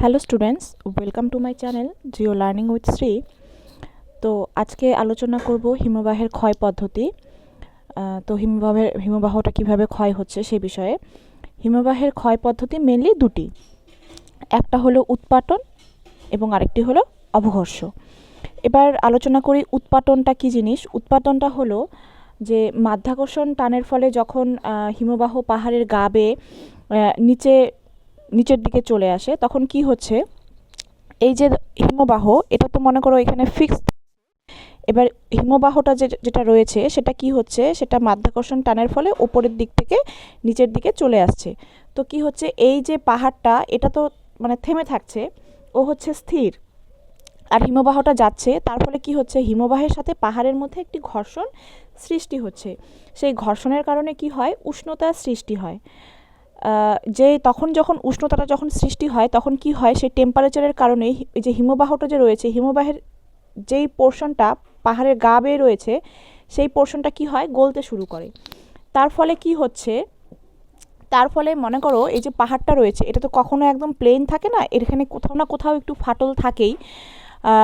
Hello students welcome to my channel Jio learning with Shri তো আজকে আলোচনা করব হিমবাহের ক্ষয় পদ্ধতি। তো হিমবাহের, হিমবাহটা কীভাবে ক্ষয় হচ্ছে সে বিষয়ে। হিমবাহের ক্ষয় পদ্ধতি মেনলি দুটি। একটা হলো উৎপাটন এবং আরেকটি হলো অবঘর্ষ এবার আলোচনা করি উৎপাটনটা কি জিনিস? উৎপাটনটা হলো যে মাধ্যাকর্ষণ টানের ফলে যখন হিমবাহ পাহাড়ের গা বেয়ে নিচে নিচের দিকে চলে আসে, তখন কি হচ্ছে? এই যে হিমবাহ, এটা তো মনে করো এখানে ফিক্স এবার হিমবাহটা যে, যেটা রয়েছে, সেটা কি হচ্ছে? সেটা মাধ্যাকর্ষণ টানের ফলে ওপরের দিক থেকে নিচের দিকে চলে আসছে। তো কি হচ্ছে? এই যে পাহাড়টা, এটা তো মানে থেমে থাকছে, ও হচ্ছে স্থির। আর হিমবাহটা যাচ্ছে, তার ফলে কি হচ্ছে? হিমবাহের সাথে পাহাড়ের মধ্যে একটি ঘর্ষণ সৃষ্টি হচ্ছে। সেই ঘর্ষণের কারণে কি হয়? উষ্ণতার সৃষ্টি হয়। যে তখন যখন উষ্ণতাটা যখন সৃষ্টি হয়, তখন কি হয়? সেই টেম্পারেচারের কারণে হি- যে হিমবাহটা যে রয়েছে, হিমবাহের যেই পোর্শনটা পাহাড়ের গা বেয়ে রয়েছে, সেই পোর্শনটা কি হয়? গলতে শুরু করে। তার ফলে কি হচ্ছে? তার ফলে মনে করো এই যে পাহাড়টা রয়েছে, এটা তো কখনো একদম প্লেন থাকে না এখানে কোথাও না কোথাও একটু ফাটল থাকেই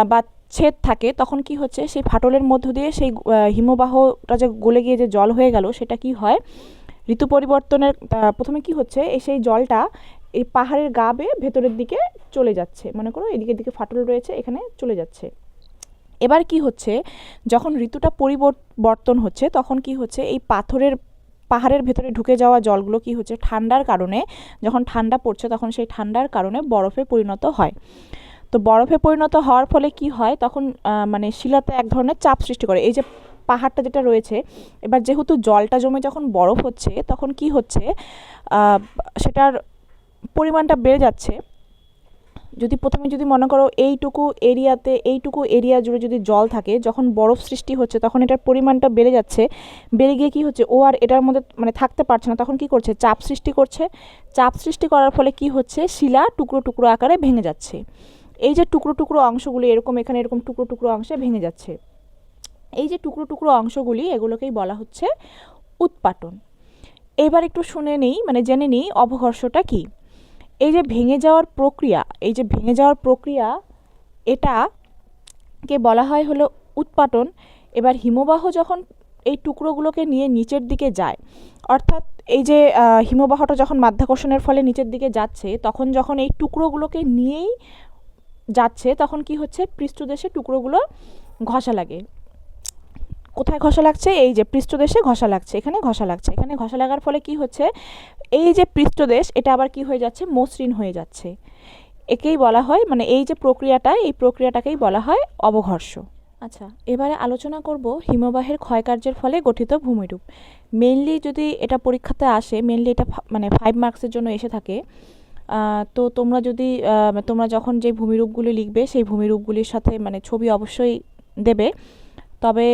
বা ছেদ থাকে। তখন কি হচ্ছে? সেই ফাটলের মধ্য দিয়ে সেই হিমবাহটা যে গলে গিয়ে যে জল হয়ে গেল, সেটা কি হয়? ঋতু পরিবর্তনের প্রথমে কি হচ্ছে, এই সেই জলটা এই পাহাড়ের গা বেয়ে ভেতরের দিকে চলে যাচ্ছে। মনে করো এদিকে দিকে ফাটল রয়েছে, এখানে চলে যাচ্ছে। এবার কি হচ্ছে, যখন ঋতুটা পরিবর্তন হচ্ছে, তখন কি হচ্ছে, এই পাথরের, পাহাড়ের ভেতরে ঢুকে যাওয়া জলগুলো কি হচ্ছে, ঠান্ডার কারণে, যখন ঠান্ডা পড়ছে, তখন সেই ঠান্ডার কারণে বরফে পরিণত হয়। তো বরফে পরিণত হওয়ার ফলে কি হয়, তখন মানে শিলাতে এক ধরনের চাপ সৃষ্টি করে। এই যে পাহাড়টা যেটা রয়েছে, এবার যেহেতু জলটা জমে যখন বরফ হচ্ছে, তখন কি হচ্ছে সেটার পরিমাণটা বেড়ে যাচ্ছে। যদি প্রথমে যদি মনে করো এইটুকু এরিয়াতে, এইটুকু এরিয়া জুড়ে যদি জল থাকে, যখন বরফ সৃষ্টি হচ্ছে, তখন এটার পরিমাণটা বেড়ে যাচ্ছে। বেড়ে গিয়ে কি হচ্ছে, ও আর এটার মধ্যে মানে থাকতে পারছে না, তখন কি করছে, চাপ সৃষ্টি করছে। চাপ সৃষ্টি করার ফলে কি হচ্ছে, শিলা টুকরো টুকরো আকারে ভেঙে যাচ্ছে। এই যে টুকরো টুকরো অংশগুলি এরকম এখানে এরকম টুকরো টুকরো অংশে ভেঙে যাচ্ছে। এই যে টুকরো টুকরো অংশগুলি, এগুলোকেই বলা হচ্ছে উৎপাটন। এবার একটু শুনে নিই মানে জেনে নিই অবঘর্ষটা কি। এই যে ভেঙে যাওয়ার প্রক্রিয়া, এই যে ভেঙে যাওয়ার প্রক্রিয়া, এটাকে বলা হয় হলো উৎপাটন। এবার হিমবাহ যখন এই টুকরোগুলোকে নিয়ে নিচের দিকে যায়, অর্থাৎ এই যে হিমবাহটা যখন মাধ্যাকর্ষণের ফলে নিচের দিকে যাচ্ছে, তখন যখন এই টুকরোগুলোকে নিয়েই যাচ্ছে, তখন কি হচ্ছে? পৃষ্ঠদেশে টুকরোগুলো ঘষা লাগে। কোথায় ঘষা লাগছে? এই যে পৃষ্ঠদেশে ঘষা লাগছে। এখানে ঘষা লাগছে। এখানে ঘষা লাগার ফলে কি হচ্ছে? এই যে পৃষ্ঠদেশ, এটা আবার কি হয়ে যাচ্ছে? মসৃণ হয়ে যাচ্ছে। একেই বলা হয় মানে এই যে প্রক্রিয়াটা, এই প্রক্রিয়াটাকেই বলা হয় অবঘর্ষ। আচ্ছা এবারে আলোচনা করব হিমবাহের ক্ষয়কার্যের ফলে গঠিত ভূমিরূপ। মেনলি যদি এটা পরীক্ষাতে আসে মেনলি এটা মানে ফাইভ মার্কসের জন্য এসে থাকে তো তোমরা যদি তোমরা যখন যে ভূমিরূপগুলি লিখবে, সেই ভূমিরূপগুলির সাথে মানে ছবি অবশ্যই দেবে। তবে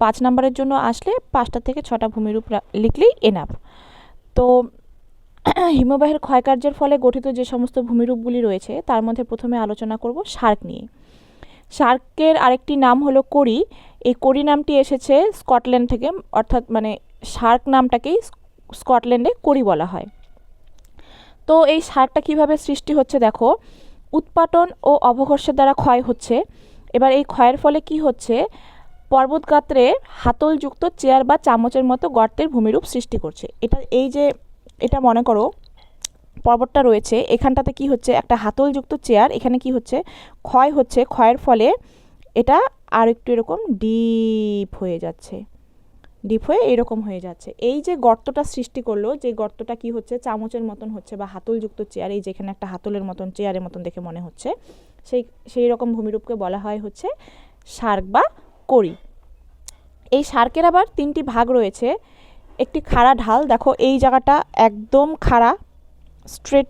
পাঁচ নাম্বারের জন্য আসলে পাঁচটা থেকে ছটা ভূমিরূপ লিখলেই এনাফ তো, হিমবাহের ক্ষয়কার্যের ফলে গঠিত যে সমস্ত ভূমিরূপগুলি রয়েছে, তার মধ্যে প্রথমে আলোচনা করব শার্ক নিয়ে। শার্কের আরেকটি নাম হলো করি এই করি নামটি এসেছে স্কটল্যান্ড থেকে, অর্থাৎ মানে শার্ক নামটাকেই স্কটল্যান্ডে করি বলা হয়। তো, এই শার্কটা কীভাবে সৃষ্টি হচ্ছে দেখো, উৎপাটন ও অবঘর্ষের দ্বারা ক্ষয় হচ্ছে। এবার এই ক্ষয়ের ফলে কি হচ্ছে পর্বতগাত্রে হাতলযুক্ত চেয়ার বা চামচের মতো গর্তের ভূমিরূপ সৃষ্টি করছে। এটা এই যে, এটা মনে করো, পর্বতটা রয়েছে, এখানটাতে কি হচ্ছে, একটা হাতলযুক্ত চেয়ার, এখানে কি হচ্ছে, ক্ষয় হচ্ছে, ক্ষয়ের ফলে এটা আর একটু এরকম ডিপ হয়ে যাচ্ছে। ডিপ হয়ে এরকম হয়ে যাচ্ছে। এই যে গর্তটা সৃষ্টি করল, যে গর্তটা কি হচ্ছে, চামচের মতন হচ্ছে বা হাতলযুক্ত চেয়ার, এই যেখানে একটা হাতলের মতন, চেয়ারের মতন দেখে মনে হচ্ছে, সেই সেই রকম ভূমিরূপকে বলা হয় হচ্ছে শার্ক বা করি। এই শার্কের আবার তিনটি ভাগ রয়েছে। একটি খাড়া ঢাল, দেখো এই জায়গাটা একদম খাড়া স্ট্রেট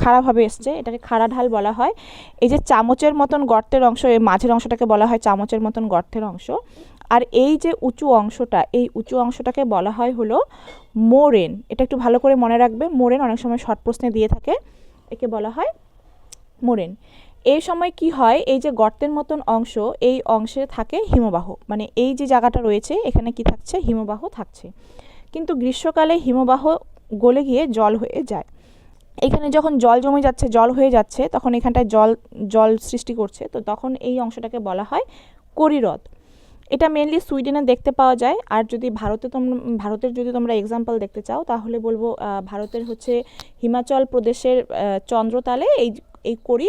খাড়াভাবে এসছে, এটাকে খাড়া ঢাল বলা হয়। এই যে চামচের মতন গর্তের অংশ, এই মাঝের অংশটাকে বলা হয় চামচের মতন গর্তের অংশ। আর এই যে উঁচু অংশটা, এই উঁচু অংশটাকে বলা হয় হলো মোরেন। এটা একটু ভালো করে মনে রাখবে, মোরেন অনেক সময় শর্ট প্রশ্নে দিয়ে থাকে। একে বলা হয় মোরেন। এই সময় কি হয়? এই যে গর্তের মতন অংশ, এই অংশে থাকে হিমবাহ। মানে এই যে জায়গাটা রয়েছে, এখানে কি থাকছে? হিমবাহ থাকছে। কিন্তু গ্রীষ্মকালে হিমবাহ গলে গিয়ে জল হয়ে যায়। এখানে যখন জল জমে যাচ্ছে, জল হয়ে যাচ্ছে, তখন এখানটায় জল জল সৃষ্টি করছে। তো তখন এই অংশটাকে বলা হয় করিহ্রদ এটা মেনলি সুইডেনে দেখতে পাওয়া যায়। আর যদি ভারতে তোমরা ভারতের যদি তোমরা এক্সাম্পল দেখতে চাও, তাহলে বলব ভারতের হচ্ছে হিমাচল প্রদেশের চন্দ্রতালে এই এই করি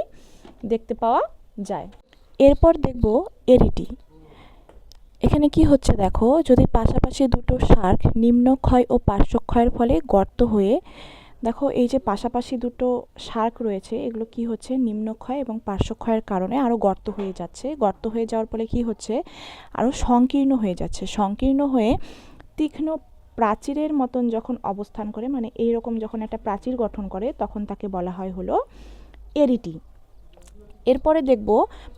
দেখতে পাওয়া যায়। এরপর দেখব এরিটি। এখানে কি হচ্ছে দেখো, যদি পাশাপাশি দুটো শার্ক নিম্নক্ষয় ও পার্শ্বক্ষয়ের ফলে গর্ত হয়ে, দেখো এই যে পাশাপাশি দুটো শার্ক রয়েছে, এগুলো কি হচ্ছে? নিম্নক্ষয় এবং পার্শ্বক্ষয়ের কারণে আরও গর্ত হয়ে যাচ্ছে। গর্ত হয়ে যাওয়ার ফলে কি হচ্ছে? আরও সংকীর্ণ হয়ে যাচ্ছে। সংকীর্ণ হয়ে তীক্ষ্ণ প্রাচীরের মতন যখন অবস্থান করে মানে এই রকম যখন একটা প্রাচীর গঠন করে, তখন তাকে বলা হয় হলো এরিটি। এরপরে দেখব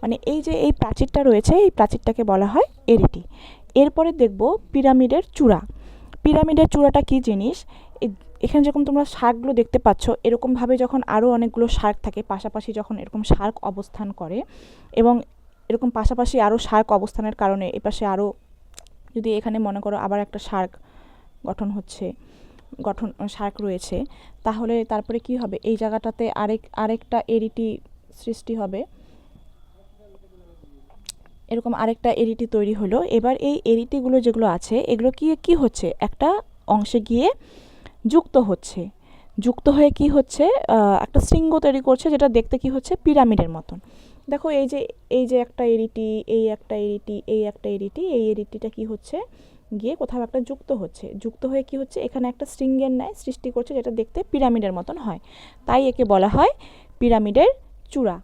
মানে এই যে এই প্রাচীরটা রয়েছে, এই প্রাচীরটাকে বলা হয় এরিটি। এরপরে দেখব পিরামিডের চূড়া। পিরামিডের চূড়াটা কি জিনিস? এখানে যেরকম তোমরা শার্কগুলো দেখতে পাচ্ছ, এরকমভাবে যখন আরও অনেকগুলো শার্ক থাকে, পাশাপাশি যখন এরকম শার্ক অবস্থান করে এবং এরকম পাশাপাশি আরও শার্ক অবস্থানের কারণে এপাশে আরও, যদি এখানে মনে করো আবার একটা শার্ক গঠন হচ্ছে, গঠন, শার্ক রয়েছে, তাহলে তারপরে কি হবে? এই জায়গাটাতে আরেক, আরেকটা এরিটি সৃষ্টি হবে। এরকম আরেকটা এরিটি তৈরি হলো। এবার এই এরিটিগুলো যেগুলো আছে, এগুলো কি কি হচ্ছে? একটা অংশে গিয়ে যুক্ত হচ্ছে। যুক্ত হয়ে কি হচ্ছে? একটা শৃঙ্গ তৈরি করছে যেটা দেখতে কি হচ্ছে? পিরামিডের মতন। দেখো এই যে এই যে একটা এরিটি, এই একটা এরিটি, এই একটা এরিটি, এই এরিটিটা কি হচ্ছে? গিয়ে কোথাও একটা যুক্ত হচ্ছে। যুক্ত হয়ে কি হচ্ছে? এখানে একটা শৃঙ্গের ন্যায় সৃষ্টি করছে যেটা দেখতে পিরামিডের মতন হয়। তাই একে বলা হয় পিরামিডের চূড়া।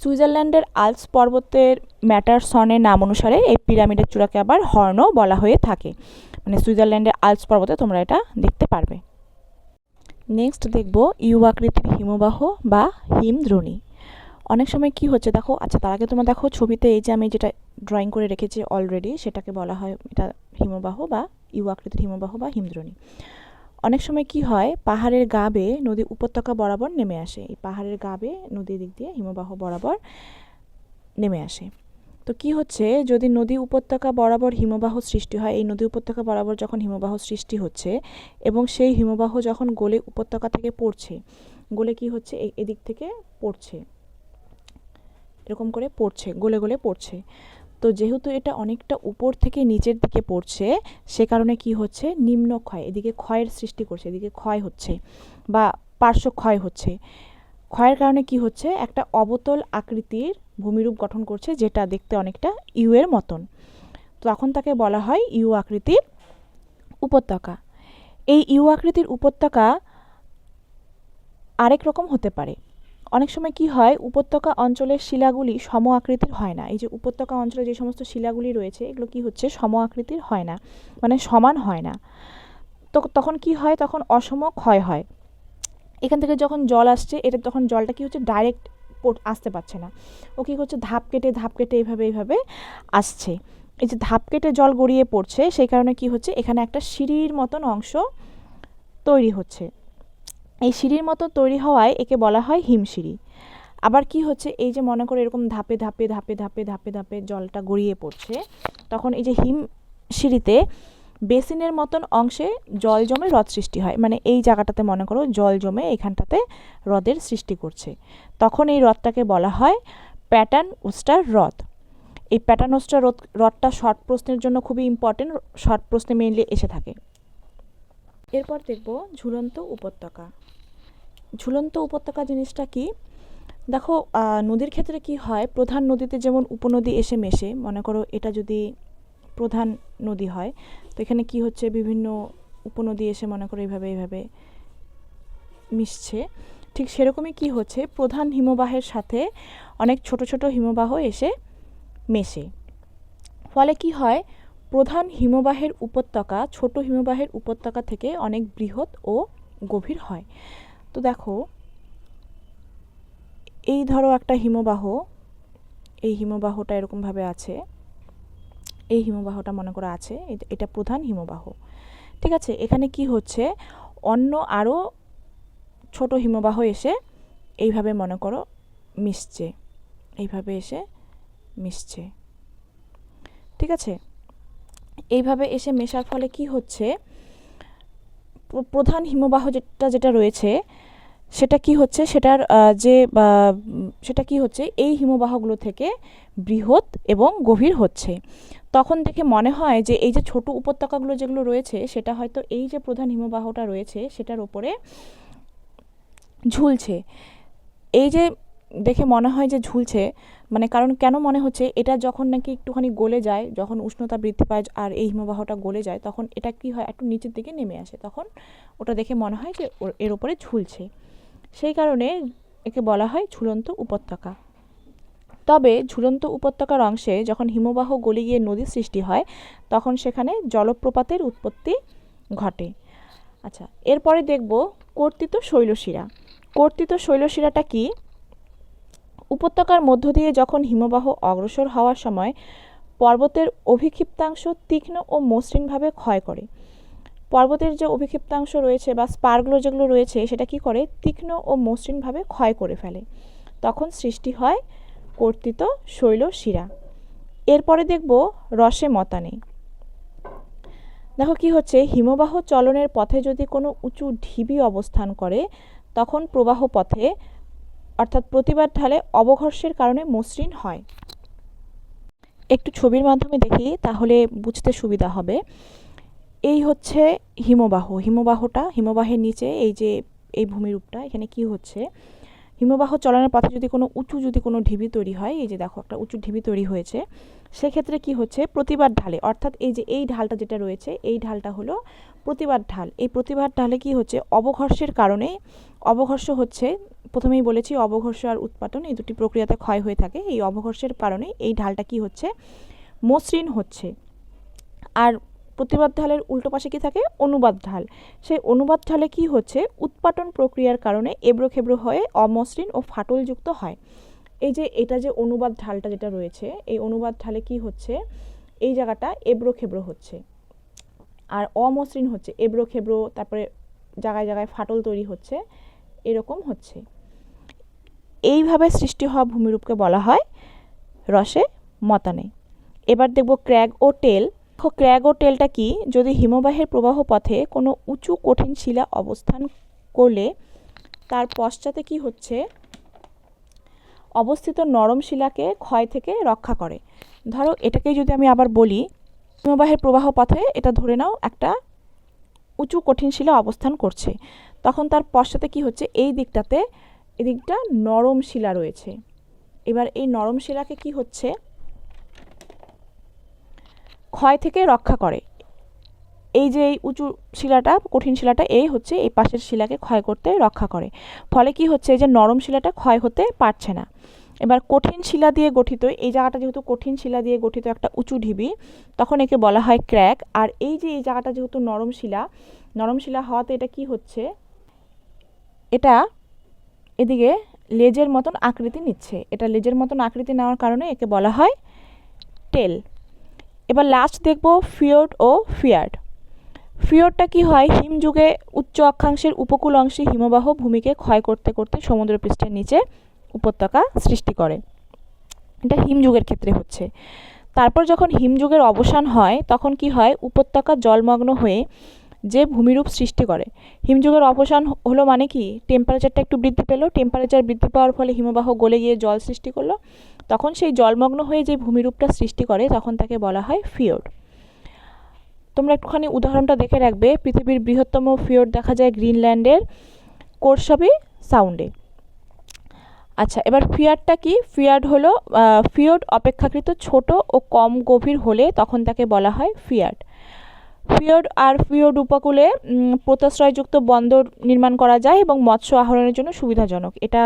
সুইজারল্যান্ডের আলপস পর্বতের ম্যাটারসনের নাম অনুসারে এই পিরামিডের চূড়াকে আবার হর্নও বলা হয়ে থাকে। মানে সুইজারল্যান্ডের আলপস পর্বতে তোমরা এটা দেখতে পারবে। নেক্সট দেখব ইউ আকৃতির হিমবাহ বা হিমদ্রোণী। অনেক সময় কি হচ্ছে দেখো আচ্ছা তার আগে তোমরা দেখো ছবিতে এই যে আমি যেটা ড্রয়িং করে রেখেছি অলরেডি সেটাকে বলা হয় এটা হিমবাহ বা ইউ আকৃতির হিমবাহ বা হিমদ্রোণী। অনেক সময় কি হয়, পাহাড়ের গা বেয়ে নদী উপত্যকা বরাবর নেমে আসে। এই পাহাড়ের গা বেয়ে নদীর দিক দিয়ে হিমবাহ বরাবর নেমে আসে। তো কি হচ্ছে, যদি নদী উপত্যকা বরাবর হিমবাহ সৃষ্টি হয়, এই নদী উপত্যকা বরাবর যখন হিমবাহ সৃষ্টি হচ্ছে এবং সেই হিমবাহ যখন গোলে উপত্যকা থেকে পড়ছে, গলে কি হচ্ছে এদিক থেকে পড়ছে। এরকম করে পড়ছে, গলে গলে পড়ছে। তো যেহেতু এটা অনেকটা উপর থেকে নিচের দিকে পড়ছে, সে কারণে কি হচ্ছে? নিম্ন ক্ষয়, এদিকে ক্ষয়ের সৃষ্টি করছে, এদিকে ক্ষয় হচ্ছে বা পার্শ্ব ক্ষয় হচ্ছে। ক্ষয়ের কারণে কি হচ্ছে? একটা অবতল আকৃতির ভূমিরূপ গঠন করছে যেটা দেখতে অনেকটা ইউ এর মতন। তো তখন তাকে বলা হয় ইউ আকৃতির উপত্যকা। এই ইউ আকৃতির উপত্যকা আরেক রকম হতে পারে। অনেক সময় কি হয়, উপত্যকা অঞ্চলের শিলাগুলি সম আকৃতির হয় না। এই যে উপত্যকা অঞ্চলে যে সমস্ত শিলাগুলি রয়েছে, এগুলো কি হচ্ছে? সম আকৃতির হয় না মানে সমান হয় না। তো তখন কি হয়? তখন অসম ক্ষয় হয়। এখান থেকে যখন জল আসছে, এটা তখন জলটা কি হচ্ছে? ডাইরেক্ট পোট আসতে পারছে না। ও কী করছে ধাপ কেটে ধাপ কেটে এইভাবে এইভাবে আসছে। এই যে ধাপ কেটে জল গড়িয়ে পড়ছে, সেই কারণে কি হচ্ছে? এখানে একটা সিঁড়ির মতন অংশ তৈরি হচ্ছে। এই সিঁড়ির মতো তৈরি হওয়ায় একে বলা হয় হিমশিঁড়ি আবার কি হচ্ছে? এই যে মনে করে এরকম ধাপে ধাপে ধাপে ধাপে ধাপে ধাপে জলটা গড়িয়ে পড়ছে, তখন এই যে হিম সিঁড়িতে বেসিনের মতন অংশে জল জমে হ্রদ সৃষ্টি হয়। মানে এই জায়গাটাতে মনে করো জল জমে এখানটাতে হ্রদের সৃষ্টি করছে। তখন এই হ্রদটাকে বলা হয় প্যাটার্ন ওস্টার হ্রদ এই প্যাটার্ন ওস্টার হ্রদ হ্রদটা শর্ট প্রশ্নের জন্য খুবই ইম্পর্টেন্ট শর্ট প্রশ্নে মেইনলি এসে থাকে। এরপর দেখব ঝুলন্ত উপত্যকা। ঝুলন্ত উপত্যকা জিনিসটা কি? দেখো নদীর ক্ষেত্রে কি হয়? প্রধান নদীতে যেমন উপনদী এসে মেশে, মনে করো এটা যদি প্রধান নদী হয়, তো এখানে কি হচ্ছে? বিভিন্ন উপনদী এসে মনে করো এইভাবে এইভাবে মিশছে। ঠিক সেরকমই কি হচ্ছে? প্রধান হিমবাহের সাথে অনেক ছোট ছোট হিমবাহ এসে মেশে। ফলে কি হয়? প্রধান হিমবাহের উপত্যকা ছোট হিমবাহের উপত্যকা থেকে অনেক বৃহৎ ও গভীর হয়। তো দেখো, এই ধরো একটা হিমবাহ, এই হিমবাহটা এরকমভাবে আছে, এই হিমবাহটা মনে করো আছে এট- প্রধান হিমবাহ। ঠিক আছে, এখানে কি হচ্ছে, অন্য আরও ছোট হিমবাহ এসে এইভাবে মনে করো মিশছে, এইভাবে এসে মিশছে। ঠিক আছে, এইভাবে এসে মেশার ফলে কি হচ্ছে প্রধান হিমবাহ যেটা যেটা রয়েছে, সেটা কি হচ্ছে? সেটার যে সেটা কি হচ্ছে? এই হিমবাহগুলো থেকে বৃহৎ এবং গভীর হচ্ছে। তখন দেখে মনে হয় যে এই যে ছোট উপত্যকাগুলো যেগুলো রয়েছে, সেটা হয়তো এই যে প্রধান হিমবাহটা রয়েছে, সেটার ওপরে ঝুলছে। এই যে দেখে মনে হয় যে ঝুলছে মানে কারণ কেন মনে হচ্ছে এটা যখন নাকি একটুখানি গলে যায়, যখন উষ্ণতা বৃদ্ধি পায় আর এই হিমবাহটা গলে যায়, তখন এটা কি হয় একটু নিচের দিকে নেমে আসে, তখন ওটা দেখে মনে হয় যে এর ওপরে ঝুলছে। সেই কারণে একে বলা হয় ঝুলন্ত উপত্যকা। তবে ঝুলন্ত উপত্যকার অংশে যখন হিমবাহ গলে গিয়ে নদী সৃষ্টি হয়, তখন সেখানে জলপ্রপাতের উৎপত্তি ঘটে। আচ্ছা এরপরে দেখব কর্তিত শৈলশিরা। কর্তিত শৈলশিরাটা কি? উপত্যকার মধ্য দিয়ে যখন হিমবাহ অগ্রসর হওয়ার সময়, পর্বতের অভিক্ষিপ্তাংশ তীক্ষ্ণ ও মসৃণভাবে ক্ষয় করে। পর্বতের যে অভিক্ষিপ্তাংশ রয়েছে বা স্পারগুলো যেগুলো রয়েছে, সেটা কি করে? তীক্ষ্ণ ও মসৃণভাবে ক্ষয় করে ফেলে। তখন সৃষ্টি হয় কর্তিত শৈল শিরা। এরপরে দেখব রসে মতানে। দেখো কি হচ্ছে, হিমবাহ চলনের পথে যদি কোনো উঁচু ঢিবি অবস্থান করে, তখন প্রবাহ পথে অর্থাৎ প্রতিবাদ ঢালে অবঘর্ষের কারণে মসৃণ হয়। একটু ছবির মাধ্যমে দেখি, তাহলে বুঝতে সুবিধা হবে। এই হচ্ছে হিমবাহ। হিমবাহটা, হিমবাহের নিচে এই যে, এই ভূমিরূপটা, এখানে কি হচ্ছে? হিমবাহ চলনের পথে যদি কোনো উঁচু, যদি কোনো ঢিবি তৈরি হয়, এই যে দেখো, একটা উঁচু ঢিবি তৈরি হয়েছে, সেক্ষেত্রে কি হচ্ছে? প্রতিবাদ ঢালে। অর্থাৎ এই যে, এই ঢালটা যেটা রয়েছে, এই ঢালটা হলো প্রতিবাদ ঢাল। এই প্রতিবাদ ঢালে কি হচ্ছে? অবঘর্ষের কারণে অবঘর্ষ হচ্ছে প্রথমেই বলেছি অবঘর্ষ আর উৎপাটন এই দুটি প্রক্রিয়াতে ক্ষয় হয়ে থাকে। এই অবঘর্ষের কারণে এই ঢালটা কি হচ্ছে? মসৃণ হচ্ছে। আর প্রতিবাদ ঢালের উল্টো পাশে কি থাকে? অনুবাদ ঢাল। সেই অনুবাদ ঢালে কি হচ্ছে? উৎপাটন প্রক্রিয়ার কারণে এবড়ো খেবড়ো হয়ে অমসৃণ ও ফাটলযুক্ত হয়। এই যে এটা যে অনুবাদ ঢালটা যেটা রয়েছে, এই অনুবাদ ঢালে কি হচ্ছে? এই জায়গাটা এবড়ো খেবড়ো হচ্ছে। আর অমসৃণ হচ্ছে, এবড়ো খেবড়ো, তারপরে জায়গায় জায়গায় ফাটল তৈরি হচ্ছে, এরকম হচ্ছে। এইভাবে সৃষ্টি হওয়া ভূমিরূপকে বলা হয় রসে মতানে। এবার দেখব ক্র্যাগ ও টেল। ক্র্যাগ ও টেলটা কি? যদি হিমবাহের প্রবাহ পথে কোনো উঁচু কঠিন শিলা অবস্থান করলে তার পশ্চাতে কি হচ্ছে? অবস্থিত নরম শিলাকে ক্ষয় থেকে রক্ষা করে। ধরো, এটাকেই যদি আমি আবার বলি, হিমবাহের প্রবাহ পথে এটা ধরে নাও, একটা উঁচু কঠিন শিলা অবস্থান করছে। তখন তার পশ্চাতে কি হচ্ছে? এই দিকটাতে এদিকটা নরম শিলা রয়েছে। এবার এই নরম শিলাকে কি হচ্ছে? ক্ষয় থেকে রক্ষা করে। এই যে এই উঁচু শিলাটা, কঠিন শিলাটা, এই হচ্ছে এই পাশের শিলাকে ক্ষয় করতে রক্ষা করে। ফলে কি হচ্ছে? এই যে নরম শিলাটা ক্ষয় হতে পারছে না। এবার কঠিন শিলা দিয়ে গঠিত, এই জায়গাটা যেহেতু কঠিন শিলা দিয়ে গঠিত একটা উঁচু ঢিবি, তখন একে বলা হয় ক্র্যাক। আর এই যে এই জায়গাটা যেহেতু নরম শিলা নরম শিলা হওয়াতে এটা কি হচ্ছে? এটা এদিকে লেজের মতন আকৃতি নিচ্ছে। এটা লেজের মতন আকৃতি নেওয়ার কারণে একে বলা হয় টেল। এবার লাস্ট দেখব ফিওর্ড ও ফিয়ার্ড ফিওর্ডটা কি হয়? হিমযুগে উচ্চ অক্ষাংশের উপকূল অংশে হিমবাহ ভূমিকে ক্ষয় করতে করতে সমুদ্রপৃষ্ঠের নিচে উপত্যকা সৃষ্টি করে। এটা হিমযুগের ক্ষেত্রে হচ্ছে। তারপর যখন হিমযুগের অবসান হয়, তখন কি হয়? উপত্যকা জলমগ্ন হয়ে যে ভূমিরূপ সৃষ্টি করে। হিমযুগের অবসান হলো মানে কি? টেম্পারেচারটা একটু বৃদ্ধি পেল টেম্পারেচার বৃদ্ধি পাওয়ার ফলে হিমবাহ গলে গিয়ে জল সৃষ্টি করল। তখন সেই জলমগ্ন হয়ে যে ভূমিরূপটা সৃষ্টি করে তখন তাকে বলা হয় ফিওর্ড তোমরা একটুখানি উদাহরণটা দেখে রাখবে। পৃথিবীর বৃহত্তম ফিওর্ড দেখা যায় গ্রিনল্যান্ডের কোরসাবি সাউন্ডে। আচ্ছা এবার ফিয়ার্ডটা কি? ফিয়ার্ড হলো আহ, ফিওর্ড অপেক্ষাকৃত ছোট ও কম গভীর হলে তখন তাকে বলা হয় ফিয়ার্ড ফিওর্ড আর ফিওর্ড উপকূলে উম, পোতাশ্রয়যুক্ত বন্দর নির্মাণ করা যায় এবং মৎস্য আহরণের জন্য সুবিধাজনক। এটা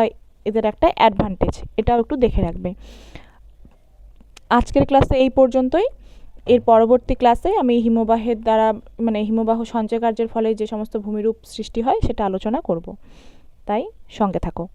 এদের একটা অ্যাডভান্টেজ এটাও একটু দেখে রাখবে। আজকের ক্লাসে এই পর্যন্তই। এর পরবর্তী ক্লাসে আমি হিমবাহের দ্বারা মানে হিমবাহ সঞ্চয় কার্যের ফলে যে সমস্ত ভূমিরূপ সৃষ্টি হয় সেটা আলোচনা করব। তাই সঙ্গে থাকো।